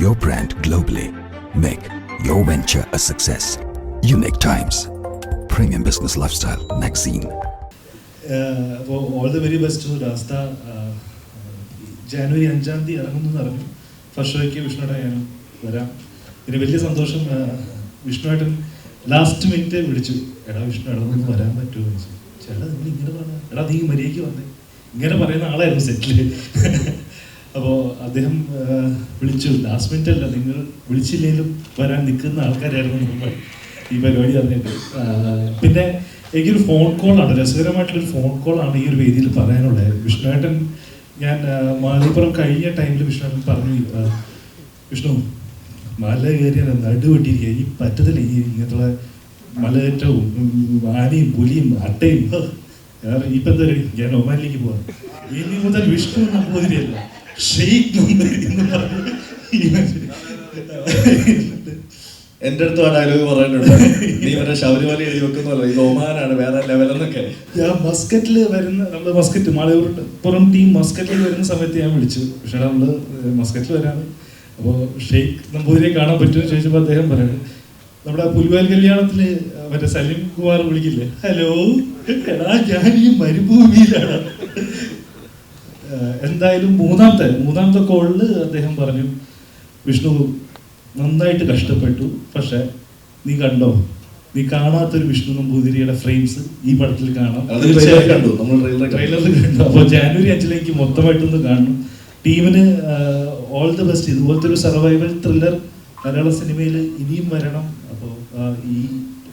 your brand globally. Make your venture a success. Unique Times. Premium Business Lifestyle Magazine. അപ്പോൾ all the very best Raastha January അഞ്ചാം തീയതി ഇറങ്ങുന്നു പറഞ്ഞു first ഷോയ്ക്ക് വിഷ്ണുടെ ഞാൻ വരാം പിന്നെ വലിയ സന്തോഷം വിഷ്ണുവായിട്ടും ലാസ്റ്റ് മിനിറ്റ് വിളിച്ചു എടാ വിഷ്ണു എടാ ഒന്ന് വരാൻ പറ്റുമോ എന്ന് ചോദിച്ചു ചേട്ടാ നിങ്ങൾ ഇങ്ങനെ പറഞ്ഞ എടാ നീ മര്യാദയ്ക്ക് വന്നേ ഇങ്ങനെ പറയുന്ന ആളായിരുന്നു സെറ്റിൽ അപ്പോൾ അദ്ദേഹം വിളിച്ചു. ലാസ്റ്റ് മിനിറ്റ് അല്ല നിങ്ങൾ വിളിച്ചില്ലെങ്കിലും വരാൻ നിൽക്കുന്ന ആൾക്കാരായിരുന്നു നമ്മൾ ഈ പരിപാടി അറിഞ്ഞിട്ട്. പിന്നെ എനിക്കൊരു ഫോൺ കോളാണ് രസകരമായിട്ടുള്ളൊരു ഫോൺ കോളാണ് ഈ ഒരു വേദിയിൽ പറയാനുള്ളത്. വിഷ്ണുവേട്ടൻ ഞാൻ മാലിപ്പുറം കഴിഞ്ഞ ടൈമിൽ വിഷ്ണുവേട്ടൻ പറഞ്ഞു വിഷ്ണു മല കയറിയാൽ നടുവെട്ടിരിക്കുക. ഈ പറ്റത്തില്ല ഈ ഇങ്ങനത്തുള്ള മലകയറ്റവും ആനയും പുലിയും അട്ടയും ഇപ്പം എന്താ ഞാൻ ഒമാനിലേക്ക് പോവാം. ഇനി മുതൽ വിഷ്ണു നമ്പൂതിരിയല്ല ഷെയ്ഖ് എന്ന് പറഞ്ഞു ഈ എന്റെ അടുത്ത് ആ ഡയലോഗ് പറയുന്നുണ്ട് നീ മറ്റേ ശബരിമല എഴുതി വെക്കുന്നല്ലോ ഇത് ഒമാനാണ് വേറെ ലെവലെന്നൊക്കെ ഞാൻ മസ്കറ്റിൽ വരുന്ന നമ്മൾ മസ്കറ്റ് മാളയൂർ പുറം ടീം മസ്കറ്റിൽ വരുന്ന സമയത്ത് ഞാൻ വിളിച്ചു. പക്ഷേ നമ്മൾ മസ്കറ്റിൽ വരാണ്. അപ്പോൾ ഷെയ്ഖ് നമ്പൂതിരിയെ കാണാൻ പറ്റുമോ ചോദിച്ചപ്പോൾ അദ്ദേഹം പറയുന്നത് നമ്മുടെ പുലിവാൽ കല്യാണത്തിൽ മറ്റേ സലീം കുമാർ വിളിക്കില്ലേ? ഹലോ എടാ ഞാൻ ഈ മരുഭൂമിയിലാണ് ഏഹ് എന്തായാലും മൂന്നാമത്തെ മൂന്നാമത്തെ കോളിൽ അദ്ദേഹം പറഞ്ഞു വിഷ്ണു നന്നായിട്ട് കഷ്ടപ്പെട്ടു. പക്ഷെ നീ കണ്ടോ? നീ കാണാത്തൊരു വിഷ്ണു നമ്പൂതിരിയുടെ ഫ്രെയിംസ് ഈ പടത്തിൽ കാണാം. കണ്ടു. നമ്മൾ ട്രെയിലറിൽ കണ്ടു. അപ്പോൾ ജാനുവരി അഞ്ചിലേക്ക് മൊത്തമായിട്ടൊന്ന് കാണണം. ടീമിന് ഓൾ ദി ബെസ്റ്റ് ഇതുപോലത്തെ ഒരു സർവൈവൽ ത്രില്ലർ മലയാള സിനിമയിൽ ഇനിയും വരണം. അപ്പോൾ ഈ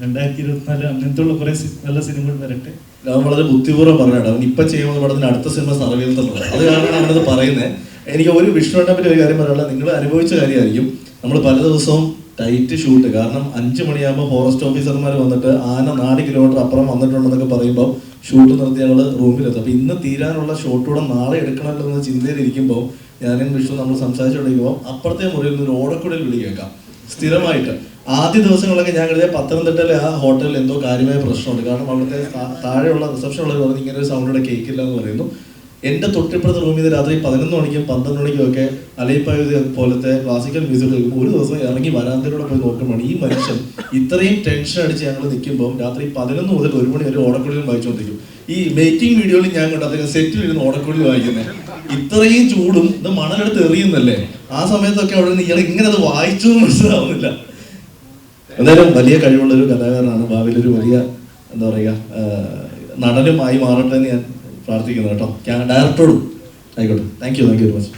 രണ്ടായിരത്തി ഇരുപത്തിനാല് അങ്ങനത്തെയുള്ള കുറെ നല്ല സിനിമകൾ വരട്ടെ. ഞാൻ വളരെ ബുദ്ധിപൂർവം പറഞ്ഞാണ് അവൻ ഇപ്പൊ ചെയ്യുന്ന പടത്തിന് അടുത്ത സിനിമ സർവീൽ തന്നത് അത് കാരണമാണ് അവനത് പറയുന്നത് എനിക്ക് ഒരു വിഷ്ണുവിനെ പറ്റി ഒരു കാര്യം പറയാനുള്ള നിങ്ങൾ അനുഭവിച്ച കാര്യമായിരിക്കും. നമ്മൾ പല ദിവസവും ടൈറ്റ് ഷൂട്ട് കാരണം അഞ്ചു മണിയാകുമ്പോൾ ഫോറസ്റ്റ് ഓഫീസർമാർ വന്നിട്ട് ആന നാല് കിലോമീറ്റർ അപ്പുറം വന്നിട്ടുണ്ടെന്നൊക്കെ പറയുമ്പോൾ ഷൂട്ട് നിർത്തി ഞങ്ങൾ റൂമിലെത്തും. അപ്പൊ ഇന്ന് തീരാനുള്ള ഷോട്ടൂടെ നാളെ എടുക്കണമല്ലോ എന്ന ചിന്തയിലിരിക്കുമ്പോൾ ഞാനും വിഷ്ണു നമ്മൾ സംസാരിച്ചുകൊണ്ടിരിക്കുമ്പോൾ അപ്പുറത്തെ മുറിയിൽ നിന്ന് ഒരു ഓടക്കുടയിൽ വിളി കേൾക്കാം. സ്ഥിരമായിട്ട്. ആദ്യ ദിവസങ്ങളൊക്കെ ഞാൻ കരുതിയ പത്തനംതിട്ടയിലെ ആ ഹോട്ടലിൽ എന്തോ കാര്യമായ പ്രശ്നമുണ്ട്. കാരണം അവിടുത്തെ താഴെയുള്ള റിസപ്ഷൻ ഉള്ളത് പറഞ്ഞ് ഇങ്ങനെ ഒരു സൗണ്ട് ഇവിടെ കേൾക്കില്ല എന്ന് പറയുന്നു. എന്റെ തൊട്ടിപ്പുറത്തെ റൂമിൽ നിന്ന് രാത്രി പതിനൊന്ന് മണിക്കും പന്ത്രണ്ട് മണിക്കും ഒക്കെ അലയിപ്പായുധ പോലത്തെ ക്ലാസിക്കൽ മ്യൂസിക് കേൾക്കുമ്പോൾ ഒരു ദിവസം ഇറങ്ങി വരാന്തയിലൂടെ പോയി നോക്കുമ്പോൾ ഈ മനുഷ്യൻ ഇത്രയും ടെൻഷൻ അടിച്ച് ഞങ്ങൾ നിൽക്കുമ്പോൾ രാത്രി പതിനൊന്ന് മുതൽ ഒരു മണി വരെ ഓടക്കുഴിയിൽ വായിച്ചുകൊണ്ടിരിക്കും. ഈ മേക്കിംഗ് വീഡിയോയിൽ ഞാൻ കണ്ടു അദ്ദേഹം സെറ്റിൽ ഇരുന്ന് ഓടക്കുള്ളിൽ വായിക്കുന്നത് ഇത്രയും ചൂടും ഇത് മണലെടുത്ത് എറിയുന്നല്ലേ? ആ സമയത്തൊക്കെ അവിടെ നിന്ന് ഇയാൾ ഇങ്ങനെ അത് വായിച്ചു മനസ്സിലാവുന്നില്ല. എന്തായാലും വലിയ കഴിവുള്ള ഒരു കലാകാരനാണ് ഭാവിയിൽ ഒരു വലിയ എന്താ പറയുക നടനും നടനുമായി മാറട്ടെ എന്ന് ഞാൻ പ്രാർത്ഥിക്കുന്നു കേട്ടോ. ഡയറക്ടറോടും ആയിക്കോട്ടെ. Thank you thank you very much